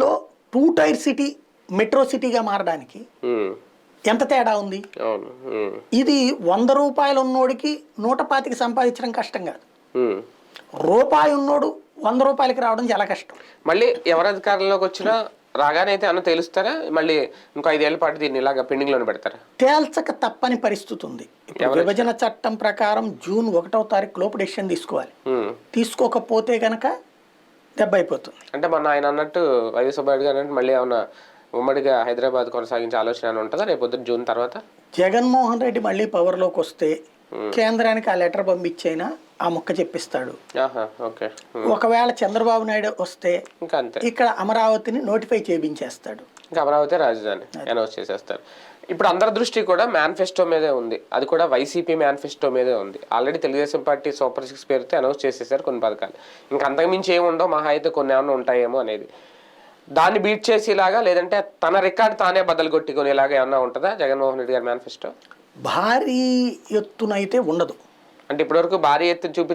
లో two tier city metro సిటీగా మారడానికి ఎంత తేడా ఉంది? ఇది వంద రూపాయలు ఉన్నోడికి నూట పాతికి సంపాదించడం కష్టం కాదు. రూపాయి ఉన్నోడు వంద రూపాయలకి రావడం చాలా కష్టం. మళ్ళీ ఎవరు అధికారంలోకి వచ్చినా రాగానే అయితే అన్న తెలుస్తారా? మళ్ళీ ఇంకో ఐదేళ్ళ పాటు దీన్ని ఇలాగ పెండింగ్లోనే పెడతారా? తేల్చక తప్పని పరిస్థితి ఉంది. విభజన చట్టం ప్రకారం జూన్ ఒకటో తారీఖు లోపు డెసిషన్ తీసుకోవాలి. తీసుకోకపోతే గనక దెబ్బ అయిపోతుంది అంటే మొన్న ఆయన అన్నట్టు వైవి సుబ్బారెడ్డి గారు అన్నట్టు మళ్ళీ ఏమన్నా ఉమ్మడిగా హైదరాబాద్ కొనసాగించే ఆలోచన ఉంటుందా రేపు పొద్దున్న జూన్ తర్వాత? జగన్మోహన్ రెడ్డి మళ్ళీ పవర్లోకి వస్తే కేంద్రానికి ఆ లెటర్ పంపించైనా ఆ ముక్క చెప్పిస్తాడు. ఆహా ఓకే. ఉమ్. ఒకవేళ చంద్రబాబు నాయుడు వస్తే ఇంకా అంతే. ఇక్కడ అమరావతిని నోటిఫై చేయించేస్తాడు అమరావతి రాజధాని అనౌన్స్ చేసేస్తారు. ఇప్పుడు అందరి దృష్టి కూడా మేనిఫెస్టో మీదే ఉంది. అది కూడా వైసీపీ మేనిఫెస్టో మీదే ఉంది. Already Telugu Desam party super six పేరుతో అనౌన్స్ చేసేసారు కొన్ని పథకాలు. ఇంకా అంతకుమించి ఏమి ఉండవు మహా అయితే కొన్ని ఏమైనా ఉంటాయేమో అనేది. దాన్ని బీట్ చేసేలాగా లేదంటే తన రికార్డ్ తానే బద్దలు కొట్టుకునేలాగా ఏమన్నా ఉంటుందా? జగన్మోహన్ రెడ్డి గారి మేనిఫెస్టో? భారీ ఎత్తునైతే ఉండదు. అంటే ఇప్పటివరకు భారీ ఎత్తున చూపించిన